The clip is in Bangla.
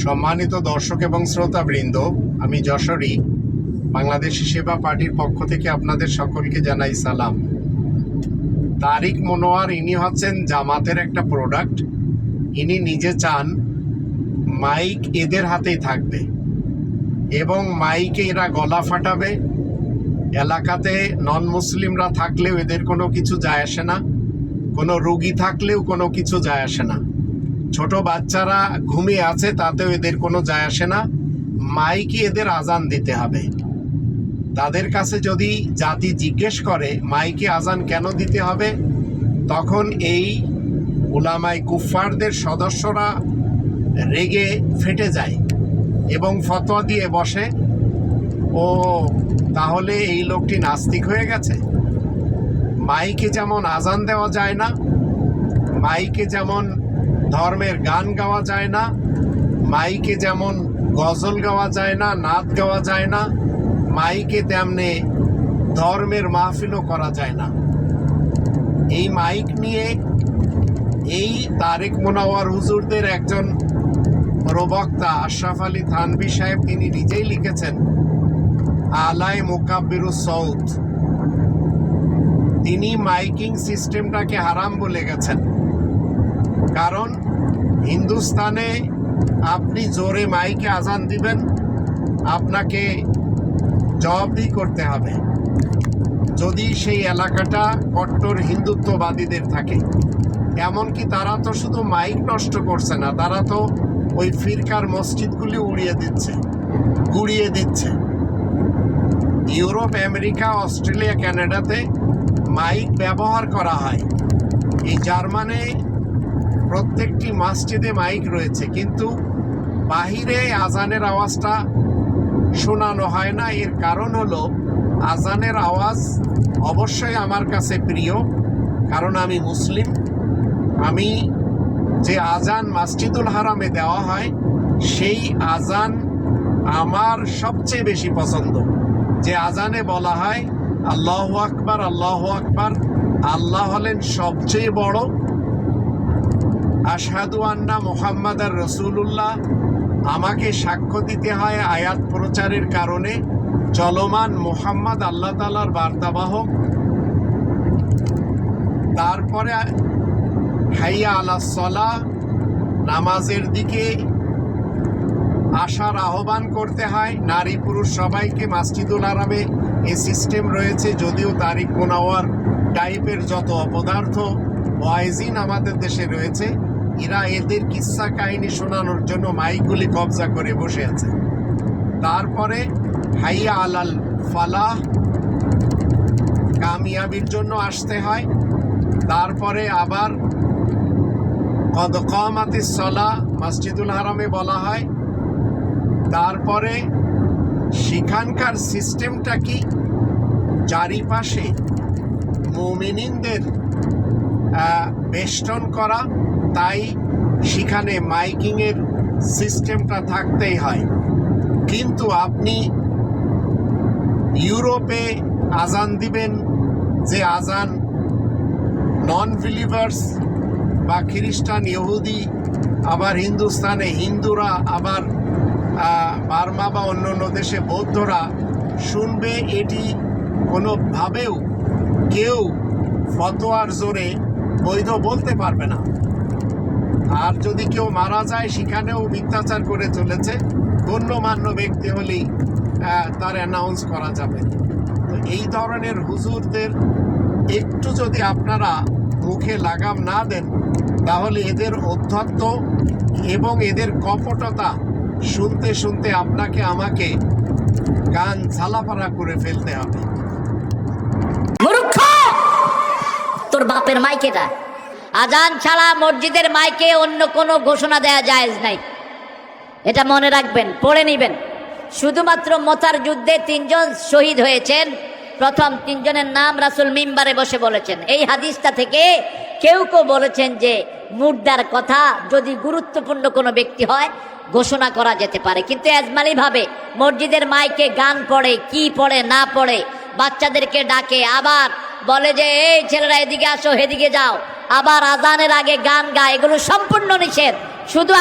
সম্মানিত দর্শক এবং শ্রোতাবৃন্দ, আমি যশোরী, বাংলাদেশি সেবা পার্টির পক্ষ থেকে আপনাদের সকলকে জানাই সালাম। তারিক মনোয়ার, ইনি হচ্ছেন জামাতের একটা প্রোডাক্ট ইনি নিজে চান মাইক এদের হাতেই থাকবে এবং মাইকে এরা গলা ফাটাবে। এলাকাতে নন মুসলিমরা থাকলেও এদের কোনো কিছু যায় আসে না, কোনো রুগী থাকলেও কোনো কিছু যায় আসে না। ছোট বাচ্চারা ঘুমিয়ে আছে, তাতেও এদের কোনো যায় আসে না। মাইকে এদের আজান দিতে হবে। তাদের কাছে যদি জাতি জিজ্ঞেস করে, মাইকে আজান কেন দিতে হবে? তখন এই উলামাই কুফফারদের সদস্যরা রেগে ফেটে যায় এবং ফতোয়া দিয়ে বসে, ও, তাহলে এই লোকটি নাস্তিক হয়ে গেছে? মাইকে যেমন আজান দেওয়া যায় না, মাইকে যেমন ধর্মের গান গাওয়া যায় না, মাইকে যেমন গজল গাওয়া যায় না, নাচ গাওয়া যায় না, মাইকে তেমনে ধর্মের মাহফিলও করা যায় না। এই মাইক নিয়ে এই তারেক মোনাওয়ার হুজুরদের একজন প্রবক্তা আশরাফ আলী থানবি সাহেব, তিনি নিজেই লিখেছেন, আলায় মোকাব্বিরুস সৌদ তিনি মাইকিং সিস্টেমটাকে হারাম বলে গেছেন। কারণ হিন্দুস্তানে আপনি জোরে মাইকে আজান দিবেন, আপনাকে জবাবদি করতে হবে। যদি সেই এলাকাটা কট্টর হিন্দুত্ববাদীদের থাকে, এমনকি তারা তো শুধু মাইক নষ্ট করছে না, তারা তো ওই ফিরকার মসজিদগুলি উড়িয়ে দিচ্ছে, গুড়িয়ে দিচ্ছে। ইউরোপ, আমেরিকা, অস্ট্রেলিয়া কানাডাতে মাইক ব্যবহার করা হয়। এই জার্মানে প্রত্যেকটি মসজিদে মাইক রয়েছে, কিন্তু বাহিরে আজানের আওয়াজটা শোনানো হয় না। এর কারণ হলো, আজানের আওয়াজ অবশ্যই আমার কাছে প্রিয়, কারণ আমি মুসলিম। আমি যে আজান মাসজিদুল হারামে দেওয়া হয়, সেই আজান আমার সবচেয়ে বেশি পছন্দ। যে আজানে বলা হয়, আল্লাহ আকবার আল্লাহ আকবার। আল্লাহ হলেন সবচেয়ে বড় আশহাদু আন্না মোহাম্মদ আর রসুল্লাহ আমাকে সাক্ষ্য দিতে হয় আয়াত প্রচারের কারণে। চলমান মোহাম্মদ আল্লাহ তালার বার্তাবাহক। তারপরে হাইয়া আলা সলা, নামাজের দিকে আসার আহ্বান করতে হয়। নারী পুরুষ সবাইকে মাসজিদুল আরামে এ সিস্টেম রয়েছে, যদিও তারিক মোনাওয়ার টাইপের যত অপদার্থ, ওয়াইজিন আমাদের দেশে রয়েছে। এরা এদের কিস্সা কাহিনী শোনানোর জন্য মাইকগুলি কবজা করে বসে আছে। তারপরে হাইয়া আলাল ফালাহ কামিয়াবির জন্য আসতে হয়। তারপরে আবার কদ কমাতিস সলা মসজিদুল হারামে বলা হয়। তারপরে সেখানকার সিস্টেমটা কি? চারিপাশে মোমিনিনদের বেষ্টন করা। তাই সেখানে মাইকিংয়ের সিস্টেমটা থাকতেই হয়। কিন্তু আপনি ইউরোপে আজান দিবেন যে আজান নন বিলিভার্স বা খ্রিস্টান ইহুদি, আবার হিন্দুস্তানে হিন্দুরা, আবার বার্মা বা অন্য অন্য দেশে বৌদ্ধরা শুনবে এটি কোনোভাবেও কেউ ফতোয়ার জোরে বৈধ বলতে পারবে না। আর যদি কেউ মারা যায়, সেখানেও মিথ্যাচার করে চলেছে। গণ্যমান্য ব্যক্তি হলেই তার অ্যানাউন্স করা যাবে। তো এই ধরনের হুজুরদের একটু যদি আপনারা মুখে লাগাম না দেন, তাহলে এদের অধ্যত্ত এবং এদের কপটতা শুনতে শুনতে আপনাকে আমাকে গান ঝালাপাড়া করে ফেলতে হবে। তোর বাপের মাইকেটা আজান ছাড়া মসজিদের মাইকে অন্য কোনো ঘোষণা দেয়া জায়েজ নাই। এটা মনে রাখবেন, পড়ে নিবেন। শুধুমাত্র মোতার যুদ্ধে তিনজন শহীদ হয়েছেন। প্রথম তিনজনের নাম রাসুল মিম্বারে বসে বলেছেন। এই হাদিসটা থেকে কেউ কেউ বলেছেন যে মুর্দার কথা যদি গুরুত্বপূর্ণ কোনো ব্যক্তি হয়, ঘোষণা করা যেতে পারে। কিন্তু এজমালি ভাবে মসজিদের মাইকে গান পড়ে, কি পড়ে, না পড়ে, বাচ্চাদেরকে ডাকে, আবার বলে যে, এই ছেলেরা এদিকে আসো এদিকে যাও। আবার আজানের আগে গান গায় এগুলো সম্পূর্ণ নিষেধ। শুধু